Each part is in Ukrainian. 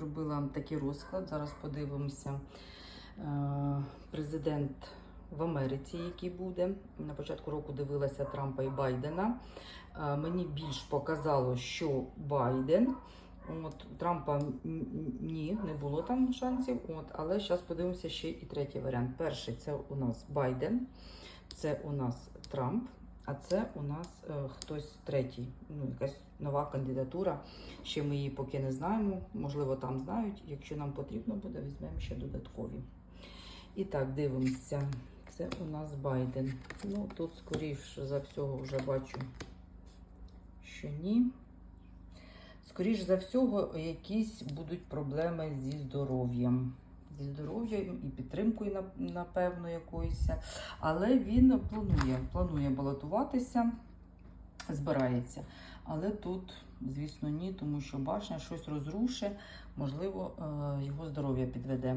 зробила такий розклад. Зараз подивимося. Е, Президент в Америці, який буде. На початку року дивилася Трампа і Байдена. Е, Мені більш показало, що Байден. От, Трампа ні, не було там шансів. От, але зараз подивимося ще і третій варіант. Перший це у нас Байден, це у нас Трамп, а це у нас е, хтось третій, ну, якась нова кандидатура. Ще ми її поки не знаємо. Можливо, там знають. Якщо нам потрібно буде, візьмемо ще додаткові. І так, дивимося. Це у нас Байден. Ну, тут, скоріше за всього, вже бачу, що ні. Скоріше за всього, якісь будуть проблеми зі здоров'ям. Зі здоров'ям і підтримкою, напевно, якоюсь. Але він планує, планує балотуватися, збирається. Але тут, звісно, ні, тому що башня щось розрушить, можливо, е, його здоров'я підведе.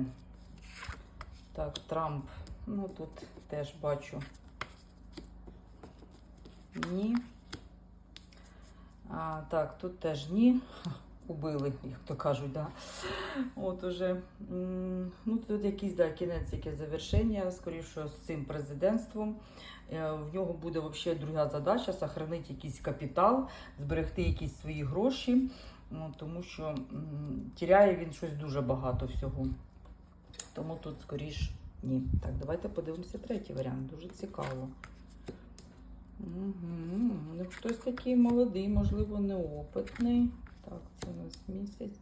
Так, Трамп, ну тут теж бачу. Ні. А, так, тут теж ні. Убили, як то кажуть, да. От уже. Ну, тут якийсь да, кінець, яке завершення, скоріше, з цим президентством. Е, В нього буде взагалі друга задача сохранити якийсь капітал, зберегти якісь свої гроші, ну, тому що тіряє він щось дуже багато всього. Тому тут скоріш ні. Так, давайте подивимося третій варіант. Дуже цікаво. Угу. Ну, хтось такий молодий, можливо, неопитний. Так, це у нас місяць.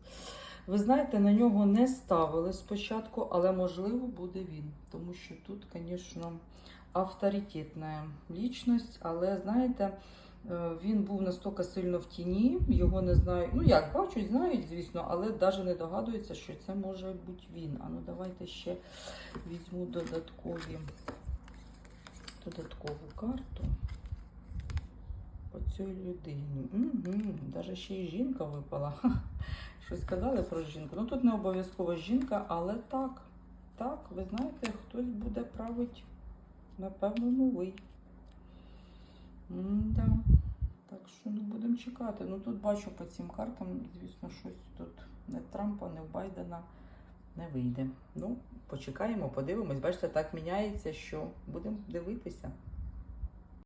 Ви знаєте, на нього не ставили спочатку, але можливо буде він. Тому що тут, звісно, авторитетна лічність, але знаєте, е, він був настільки сильно в тіні, його не знають. Ну як, бачать, знають, звісно, але навіть не догадуються, що це може бути він. А ну давайте ще візьму додаткові, додаткову карту по цій людині. Угу, навіть ще й жінка випала. Щось сказали про жінку. Ну тут не обов'язково жінка, але так. Так, ви знаєте, хтось буде править, напевно, новий. М-да. Так що ну, будемо чекати. Ну тут бачу по цим картам, звісно, щось тут не Трампа, не в Байдена не вийде. Ну, почекаємо, подивимось. Бачите, так міняється, що будемо дивитися.